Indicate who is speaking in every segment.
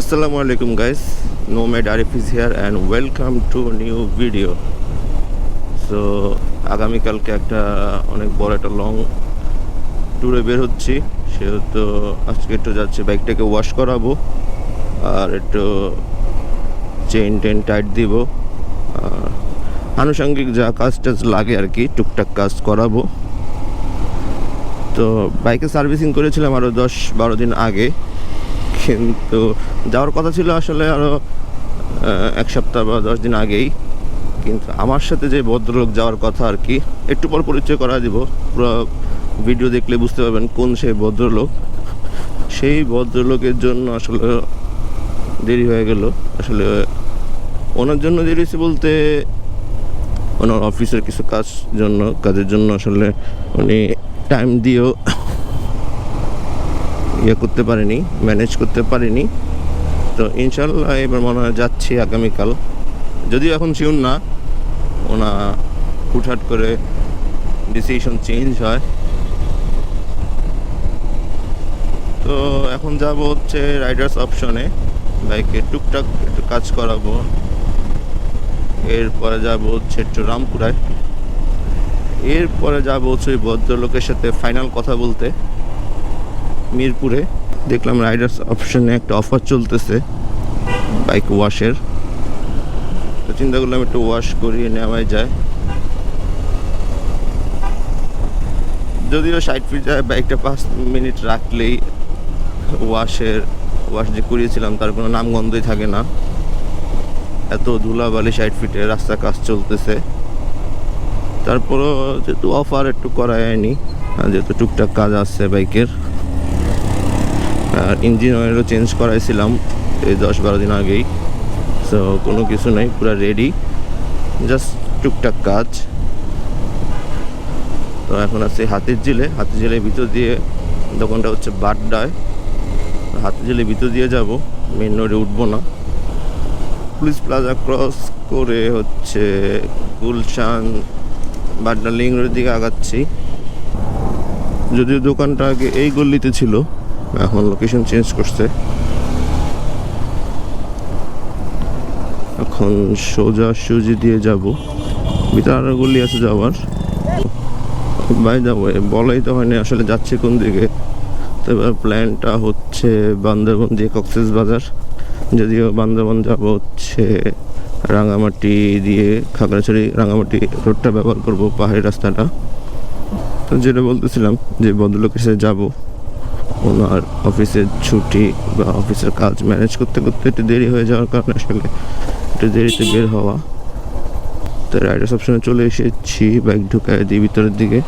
Speaker 1: Assalamu alaikum, guys. Nomad Arif is here and welcome to a new video. So, আগামীকালকে একটা অনেক বড় একটা লং ট্যুরে বের হচ্ছি। সেহেতু আজকে একটু যাচ্ছি বাইকটাকে ওয়াশ করাবো আর একটু চেন টেন টাইট দিব। আর আনুষঙ্গিক যা কাজ টাজ লাগে আর কি, টুকটাক কাজ করাবো। তো বাইকে সার্ভিসিং করেছিলাম আরও দশ বারো দিন আগে। কিন্তু যাওয়ার কথা ছিল আসলে আরও এক সপ্তাহ বা দশ দিন আগেই। কিন্তু আমার সাথে যে ভদ্রলোক যাওয়ার কথা আর কি, একটু পর পরিচয় করা দিব। পুরো ভিডিও দেখলে বুঝতে পারবেন কোন সেই ভদ্রলোক। সেই ভদ্রলোকের জন্য আসলে দেরি হয়ে গেল। আসলে ওনার জন্য দেরি হয়েছে বলতে ওনার অফিসের কিছু কাজ জন্য, কাজের জন্য আসলে উনি টাইম দিয়েও ইয়ে করতে পারিনি ম্যানেজ করতে পারিনি। তো ইনশাল্লাহ এবার মনে হয় যাচ্ছি আগামীকাল। যদিও এখন শিউন না, ওনা হুটহাট করে ডিসিশন চেঞ্জ হয়। তো এখন যাব হচ্ছে রাইডার্স অপশনে বাইকে টুকটাক একটু কাজ করাবো। এরপরে যাব হচ্ছে একটু রামপুরায়। এরপরে যাব হচ্ছে ভদ্রলোকের সাথে ফাইনাল কথা বলতে। মিরপুরে। দেখলাম রাইডার্স অপশনে একটা অফার চলতেছে, বাইক ওয়াশের। তো চিন্তা করলাম একটু ওয়াশ করিয়ে নেওয়াই যায়। যদিও ষাট ফিট যায়, বাইকটা পাঁচ মিনিট রাখলেই ওয়াশের, ওয়াশ যে করিয়েছিলাম তার কোনো নামগন্ধই থাকে না। এত ধুলাবালি ষাট ফিটে রাস্তা কাজ চলতেছে। তারপরও যেহেতু অফার একটু করা যায়নি যেহেতু টুকটাক কাজ আসছে বাইকের আর ইঞ্জিন অয়েলও চেঞ্জ করাইছিলাম এই দশ বারো দিন আগেই। সো কোনো কিছু নেই, পুরো রেডি জাস্ট টুকটাক কাজ। তো এখন আছে হাতির জিলে হাতির জিলের ভিতর দিয়ে দোকানটা হচ্ছে বাড্ডায়। হাতির জিলের ভিতর দিয়ে যাব। মেন রোডে উঠবো না। পুলিশ প্লাজা ক্রস করে হচ্ছে গুলশান বাড্ডা লিং রোডের দিকে আগাচ্ছি। যদিও দোকানটা আগে এই গল্লিতে ছিল। এখন লোকেশন চেঞ্জ করছে। এখন সোজা সুজি দিয়ে যাব। ভিতরে আরও গলি আছে যাওয়ার। বাই যাব বলাই তো হয়নি আসলে যাচ্ছে কোন দিকে। তো এবার প্ল্যানটা হচ্ছে বান্দরবন দিয়ে কক্সেস বাজার। যদিও বান্দরবন যাব হচ্ছে রাঙামাটি দিয়ে খাগড়াছড়ি রাঙামাটি রোডটা ব্যবহার করব পাহাড়ি রাস্তাটা। তো যেটা বলতেছিলাম যে ভদ্রলোকের সাথে যাব। ওনার অফিসের ছুটি বা অফিসের কাজ ম্যানেজ করতে করতে একটু দেরি হয়ে যাওয়ার কারণে আসলে একটু দেরিতে বের হওয়া। তো রাইডার্স অপশনে চলে এসেছি বাইক ঢুকায় দিই ভিতরের দিকে।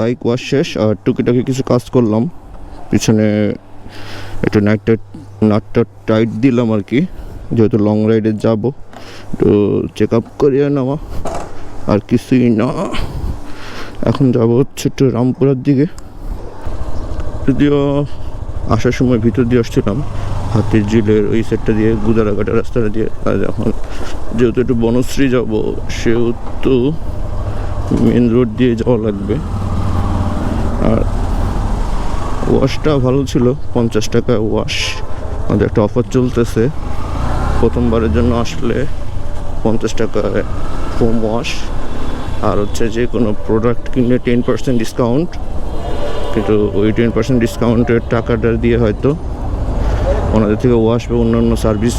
Speaker 1: বাইক ওয়াশ শেষ, আর টুকিটাকি কিছু কাজ করলাম। পিছনে একটু নাইটটা, নাটটা টাইট দিলাম আর কি, যেহেতু লং রাইডে যাব। তো চেক আপ করিয়ে নেওয়া, আর কিছুই না। এখন যাব হচ্ছে একটু রামপুরার দিকে। যদিও আসার সময় ভিতর দিয়ে আসছিলাম, হাতির ঝিলের ওই সাইডটা দিয়ে গুদারাঘাটা রাস্তাটা দিয়ে। আর এখন যেহেতু একটু বনশ্রী যাব, সেহেতু মেন রোড দিয়ে যাওয়া লাগবে। ওয়াশটা ভালো ছিল, পঞ্চাশ টাকা ওয়াশ আমাদের একটা অফার চলতেছে। প্রথমবারের জন্য আসলে পঞ্চাশ টাকা ফোম ওয়াশ আর হচ্ছে যে কোনো প্রোডাক্ট কিনলে টেন পার্সেন্ট ডিসকাউন্ট কিন্তু ওই টেন পার্সেন্ট ডিসকাউন্টের টাকাটা দিয়ে হয়তো ওনাদের থেকে ওয়াশ বা অন্যান্য সার্ভিস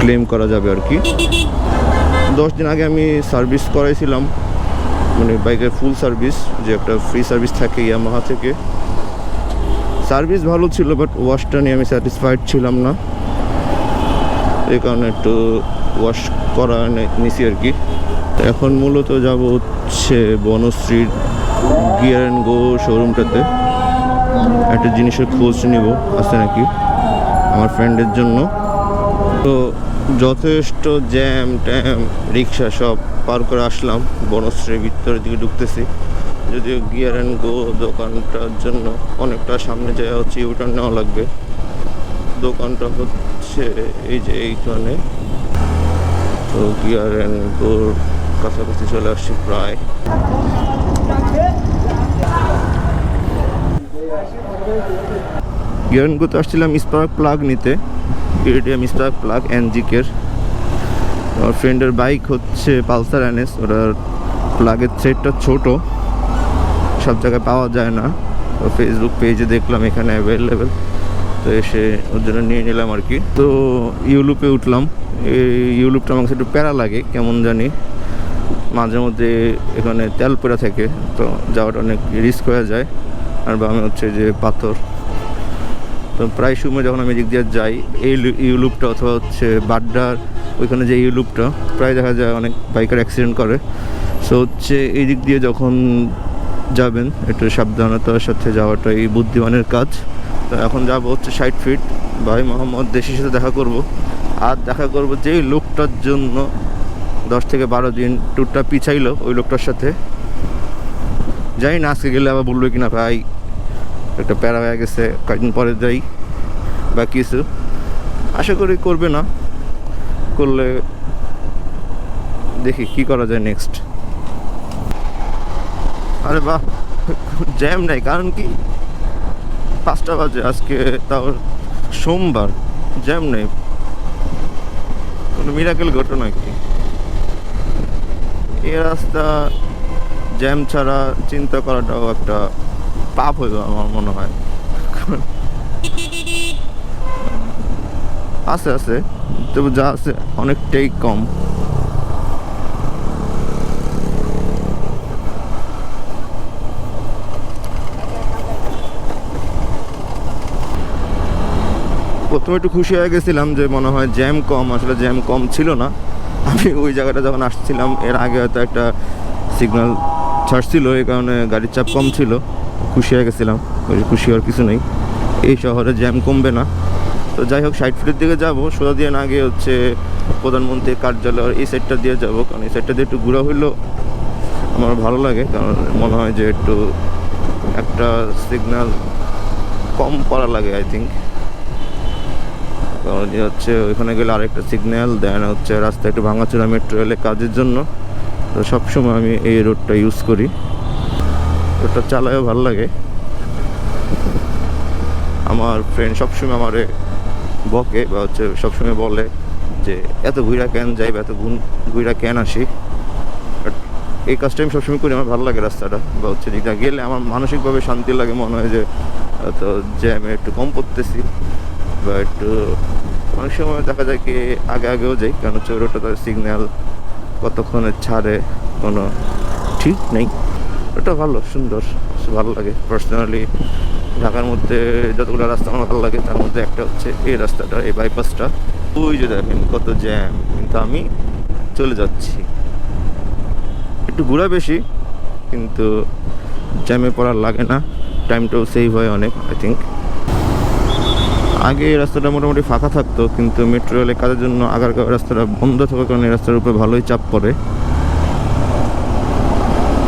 Speaker 1: ক্লেম করা যাবে আর কি। দশ দিন আগে আমি সার্ভিস করাইছিলাম। মানে বাইকের ফুল সার্ভিস যে একটা ফ্রি সার্ভিস থাকে ইয়ামাহা থেকে। সার্ভিস ভালো ছিল বাট ওয়াশটা নিয়ে আমি স্যাটিসফাইড ছিলাম না। এই কারণে একটু ওয়াশ করা নিছি আর কি। এখন মূলত যাব হচ্ছে বনশ্রীর গিয়ার অ্যান্ড গো শোরুমটাতে একটা জিনিসের খোঁজ নিব, আছে নাকি? আমার ফ্রেন্ডের জন্য। তো যথেষ্ট জ্যাম ট্যাম রিক্সা সব পার করে আসলাম বনশ্রীর ভিতরের দিকে ঢুকতেছি। যদিও গিয়ার অ্যান্ড গো দোকানটার জন্য অনেকটা সামনে যাওয়া হচ্ছে ইউটার্ন নেওয়া লাগবে। দোকানটা হচ্ছে এই যে এইখানে। তো গিয়ার অ্যান্ড গোর কাছাকাছি চলে আসছি প্রায়। গিয়ার আসছিলাম স্পার্ক প্লাগ নিতে ইরিডিয়াম স্পার্ক প্লাগ এনজিকের আমার ফ্রেন্ডের বাইক হচ্ছে পালসার এনএস ওটার প্লাগের সেটটা ছোট, সব জায়গায় পাওয়া যায় না। তো ফেসবুক পেজে দেখলাম এখানে অ্যাভেলেবেল তো এসে ওর জন্য নিয়ে নিলাম আর কি। তো ইউলুপে উঠলাম। এই ইউলুপটা আমার কাছে একটু প্যারা লাগে, কেমন জানি। মাঝে মধ্যে এখানে তেল পড়ে থাকে, তো যাওয়াটা অনেক রিস্ক হয়ে যায়। আর বামে হচ্ছে যে পাথর। তো প্রায় সময় যখন আমি এদিক দিয়ে যাই, এই ইউলুপটা অথবা হচ্ছে বাড্ডার, ওইখানে যে ইউলুপটা, প্রায় দেখা যায় অনেক বাইকার অ্যাক্সিডেন্ট করে। সো হচ্ছে এই দিক দিয়ে যখন যাবেন, একটু সাবধানতার সাথে যাওয়াটাই বুদ্ধিমানের কাজ। তো এখন যাব হচ্ছে ষাট ফিট ভাই মোহাম্মদ দেশির সাথে দেখা করব। আর দেখা করব যে লোকটার জন্য দশ থেকে বারো দিন ট্যুরটা পিছাইলো ওই লোকটার সাথে। যাই না আজকে গেলে আবার বলল কিনা ভাই, একটা প্যারা হয়ে গেছে, কয়েকদিন পরে যাই, বা কিছু। আশা করি করবে না। করলে দেখি কি করা যায় নেক্সট আরে বাহ জ্যাম নাই, কারণ কি? পাঁচটা বাজে আজকে, তাও সোমবার জ্যাম নেই। কোনো মিরাকেল ঘটনা কি এ রাস্তা জ্যাম ছাড়া চিন্তা করাটাও একটা পাপ হইব আমার মনে হয়। আছে আছে, তবে যা আছে অনেকটাই কম। প্রথমে একটু খুশি হয়ে গেছিলাম যে মনে হয় জ্যাম কম, আসলে জ্যাম কম ছিল না। আমি ওই জায়গাটা যখন আসছিলাম, এর আগে হয়তো একটা সিগন্যাল ছাড়ছিল, এই কারণে গাড়ির চাপ কম ছিল। খুশি হয়ে গেছিলাম খুশি হওয়ার কিছু নেই। এই শহরে জ্যাম কমবে না। তো যাই হোক ষাট ফিটের দিকে যাব। সোজা দিয়ে না গিয়ে হচ্ছে প্রধানমন্ত্রীর কার্যালয় এই সাইডটা দিয়ে যাব, কারণ এই সাইডটা দিয়ে একটু ঘোরা হইল আমার ভালো লাগে, কারণ মনে হয় যে একটু একটা সিগন্যাল কম পড়া লাগে আই থিঙ্ক কারণ হচ্ছে ওইখানে গেলে আরেকটা সিগন্যাল দেন হচ্ছে রাস্তা একটু ভাঙাচোরা মেট্রো রেলের কাজের জন্য। তো সবসময় আমি এই রোডটা ইউজ করি। রোডটা চালায়ও ভালো লাগে। আমার ফ্রেন্ড সবসময় আমারে বকে বা হচ্ছে সবসময় বলে যে, এত ঘুরা কেন যাই বা এত গুণ ঘুরা কেন আসি? But এই কাজটা আমি সবসময় করি, আমার ভালো লাগে রাস্তাটা। বা হচ্ছে যেটা গেলে আমার মানসিকভাবে শান্তি লাগে, মনে হয় যে তো জ্যামে একটু কম পড়তেছি বা একটু অনেক সময় দেখা যায় কি আগে আগেও যাই, কারণ হচ্ছে রোডটা তার সিগন্যাল কতক্ষণে ছাড়ে কোনো ঠিক নেই। ওটা ভালো, সুন্দর, ভালো লাগে। পার্সোনালি ঢাকার মধ্যে যতগুলো রাস্তা আমার ভালো লাগে, তার মধ্যে একটা হচ্ছে এই রাস্তাটা, এই বাইপাসটা ওই যে দেখেন কত জ্যাম কিন্তু আমি চলে যাচ্ছি। একটু ঘোরা বেশি, কিন্তু জ্যামে পড়ার লাগে না। টাইমটাও সেভ হয় অনেক আই থিঙ্ক আগে এই রাস্তাটা মোটামুটি ফাঁকা থাকতো, কিন্তু মেট্রো রেলের কাজের জন্য আগারগাঁও রাস্তাটা বন্ধ থাকার কারণে রাস্তার উপরে ভালোই চাপ পড়ে।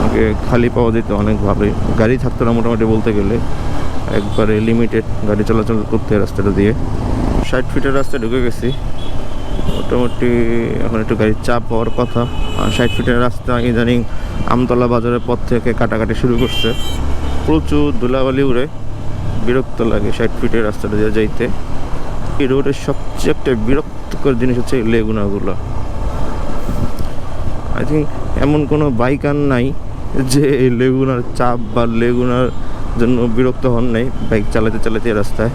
Speaker 1: আগে খালি পাওয়া যেত অনেক ভালোই গাড়ি থাকতো না মোটামুটি বলতে গেলে। একবারে লিমিটেড গাড়ি চলাচল করতে রাস্তাটা দিয়ে। ষাট ফিটের রাস্তায় ঢুকে গেছি। মোটামুটি এখন একটু গাড়ির চাপ হওয়ার কথা। আর ষাট ফিটের রাস্তা ইদানিং আমতলা বাজারের পর থেকে কাটাকাটি শুরু করছে। প্রচুর ধুলাবালি উড়ে। বিরক্ত লাগে ষাট ফিটের রাস্তাটা দিয়ে যাইতে। এই রোডের সবচেয়ে একটা বিরক্তকর জিনিস হচ্ছে লেগুনাগুলো। আই থিঙ্ক এমন কোনো বাইক আর নাই যে এই লেগুনার চাপ বা লেগুনার জন্য বিরক্ত হন নাই। বাইক চালাতে চালাতে রাস্তায়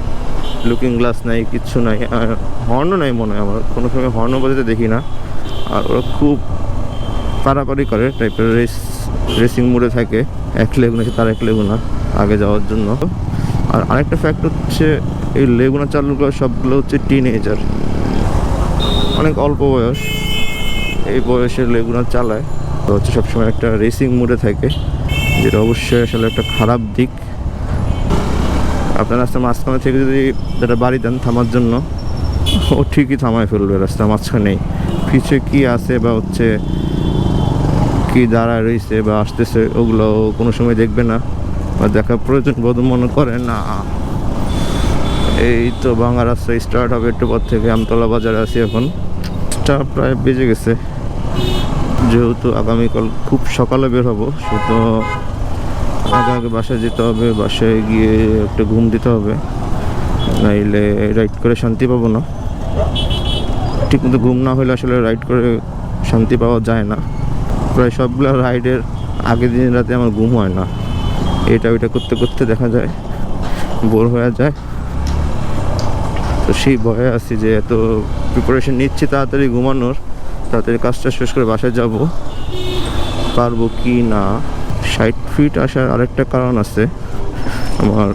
Speaker 1: লুকিং গ্লাস নাই কিচ্ছু নাই, আর হর্নও নাই মনে হয় আমার। কোনো সময় হর্নও বাজাতে দেখি না। আর ওরা খুব পারাপারি করে টাইপের রেস রেসিং মোডে থাকে। এক লেগুনা তার এক লেগুনা আগে যাওয়ার জন্য। আর আরেকটা ফ্যাক্ট হচ্ছে, এই লেগুনা চালুগুলো সবগুলো হচ্ছে টিন এজার অনেক অল্প বয়স। এই বয়সের লেগুনা চালায়। তো হচ্ছে সবসময় একটা রেসিং মোডে থাকে, যেটা অবশ্যই আসলে একটা খারাপ দিক। আপনার রাস্তার মাঝখানে থেকে যদি যেটা বাড়ি দেন থামার জন্য, ও ঠিকই থামায় ফেলবে রাস্তা মাঝখানেই। পিছে কি আছে বা হচ্ছে কি দাঁড়ায় রয়েছে বা আসতেছে, ওগুলো কোনো সময় দেখবে না। বা দেখার প্রয়োজন বোধ মনে করে না। এই তো ভাঙা রাস্তা স্টার্ট হবে একটু পর থেকে, আমতলা বাজারে আছি এখন। টা প্রায় বেজে গেছে। যেহেতু আগামীকাল খুব সকালে বের হব, সেহেতু আগে আগে বাসায় যেতে হবে, বাসায় গিয়ে একটু ঘুম দিতে হবে। নাইলে রাইড করে শান্তি পাবো না। ঠিক মতো ঘুম না হলে আসলে রাইড করে শান্তি পাওয়া যায় না। প্রায় সবগুলো রাইডের আগের দিন রাতে আমার ঘুম হয় না। এটা ওইটা করতে করতে দেখা যায়, বোর হয়ে যায়। তো সেই ভয়ে আছি যে এত প্রিপারেশন নিচ্ছি তাড়াতাড়ি ঘুমানোর, তাড়াতাড়ি কাজটা শেষ করে বাসায় যাব। পারব কি না? ষাট ফিট আসার আরেকটা কারণ আছে। আমার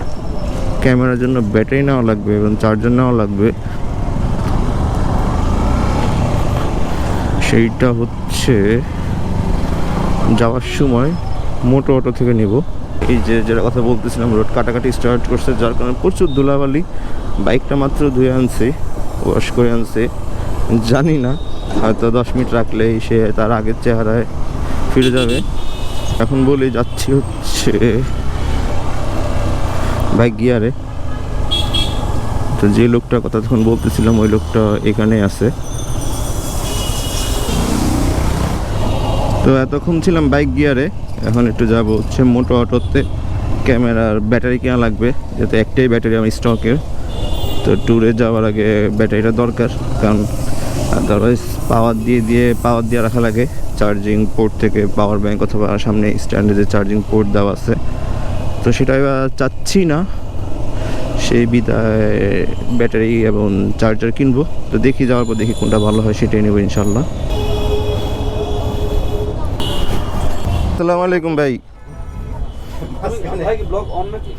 Speaker 1: ক্যামেরার জন্য ব্যাটারি নেওয়া লাগবে এবং চার্জার নেওয়া লাগবে। সেইটা হচ্ছে যাওয়ার সময় মোটো অটো থেকে নিব। এই যে যেটা কথা বলতেছিলাম রোড কাটাকাটি স্টার্ট করছে, যার কারণে প্রচুর ধুলাবালি। বাইকটা মাত্র ধুয়ে আনছে ওয়াশ করে আনছে। জানি না, হয়তো দশ মিনিট রাখলেই সে তার আগের চেহারায় ফিরে যাবে। এখন বলি যাচ্ছি হচ্ছে বাইক গিয়ারে তো যে লোকটার কথা তখন বলতেছিলাম, ওই লোকটা এখানে আছে। তো এতক্ষণ ছিলাম বাইক গিয়ারে, এখন একটু যাব হচ্ছে মোটো অটোতে। ক্যামেরার ব্যাটারি কেনা লাগবে যাতে একটাই ব্যাটারি আমার স্টকের তো ট্যুরে যাওয়ার আগে ব্যাটারিটা দরকার, কারণ আদারওয়াইজ পাওয়ার দিয়ে দিয়ে পাওয়ার দিয়ে রাখা লাগে। চার্জিং পোর্ট থেকে পাওয়ার ব্যাঙ্ক অথবা সামনে স্ট্যান্ডে যে চার্জিং পোর্ট দেওয়া আছে। তো সেটা এবার চাচ্ছি না। সেই বিদায় ব্যাটারি এবং চার্জার কিনবো। তো দেখি যাওয়ার পর দেখি কোনটা ভালো হয়, সেটাই নেব ইনশাল্লাহ। আসসালামু আলাইকুম ভাই।
Speaker 2: ভাই ব্লগ অন নাকি?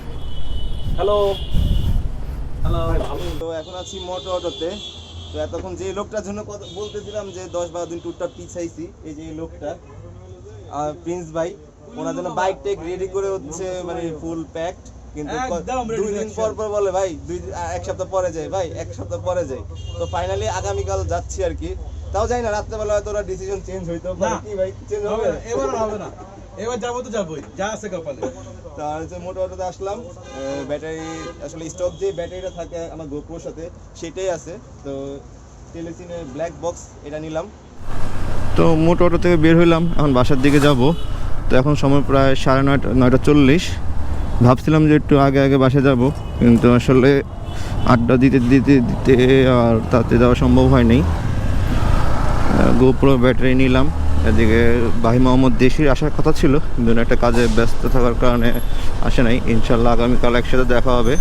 Speaker 2: হ্যালো হ্যালো
Speaker 3: তো এখন আছি মোটো অটোতে। তো এতক্ষণ যে লোকটার জন্য কথা বলতেছিলাম যে দশ বারো দিন ট্যুরটা পিছাইছি এই যে লোকটা। আর প্রিন্স ভাই ওনার জন্য বাইক টেক রেডি করে হচ্ছে মানে ফুল প্যাকড কিন্তু দুই দিন পর পর বলে ভাই দুই দিন- এক সপ্তাহ পরে যাই ভাই এক সপ্তাহ পরে যাই। তো ফাইনালি আগামীকাল যাচ্ছি আর কি। তাও যাই না রাত্রেবেলা হয়তো ওরা ডিসিশন চেঞ্জ হইতো
Speaker 2: না।
Speaker 3: কি ভাই চেঞ্জ
Speaker 2: হবে? এবার হবে না। এবার যাব তো যাবোই যা আছে কপালে।
Speaker 3: তার হচ্ছে মোটো অটোতে আসলাম ব্যাটারি আসলে স্টক যে ব্যাটারিটা থাকে আমার গোপ্রোর সাথে সেটাই আছে। তো টেলিসিনের ব্ল্যাক বক্স এটা নিলাম।
Speaker 1: তো মোটো অটো থেকে বের হইলাম এখন বাসার দিকে যাব। তো এখন সময় প্রায় সাড়ে নয়টা নয়টা চল্লিশ। ভাবছিলাম যে একটু আগে আগে বাসে যাব কিন্তু আসলে আড্ডা দিতে দিতে দিতে আর তাতে যাওয়া সম্ভব হয়নি। গোপ্রো ব্যাটারি নিলাম। এদিকে ভাই মোহাম্মদ দেশির আসার কথা ছিল, কিন্তু একটা কাজে ব্যস্ত থাকার কারণে আসে নাই। ইনশাল্লাহ আগামীকাল একসাথে দেখা হবে।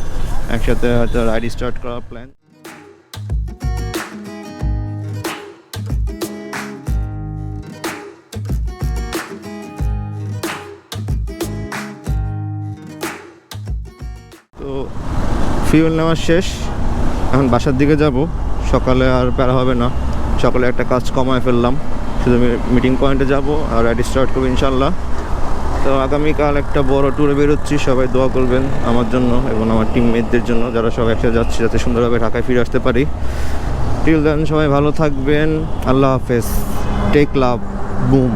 Speaker 1: একসাথে হয়তো রাইড স্টার্ট করার প্ল্যান তো ফিউল নেওয়া শেষ। এখন বাসার দিকে যাব। সকালে আর প্যারা হবে না। সকালে একটা কাজ কমায় ফেললাম। শুধু মিটিং পয়েন্টে যাব আর রাইড স্টার্ট করব ইনশাল্লাহ তো আগামীকাল একটা বড় ট্যুরে বেরোচ্ছি, সবাই দোয়া করবেন আমার জন্য এবং আমার টিমমেটদের জন্য, যারা সব একসাথে যাচ্ছি যাতে সুন্দরভাবে ঢাকায় ফিরে আসতে পারি। টিল দেন সবাই ভালো থাকবেন, আল্লাহ হাফেজ টেক লাভ বুম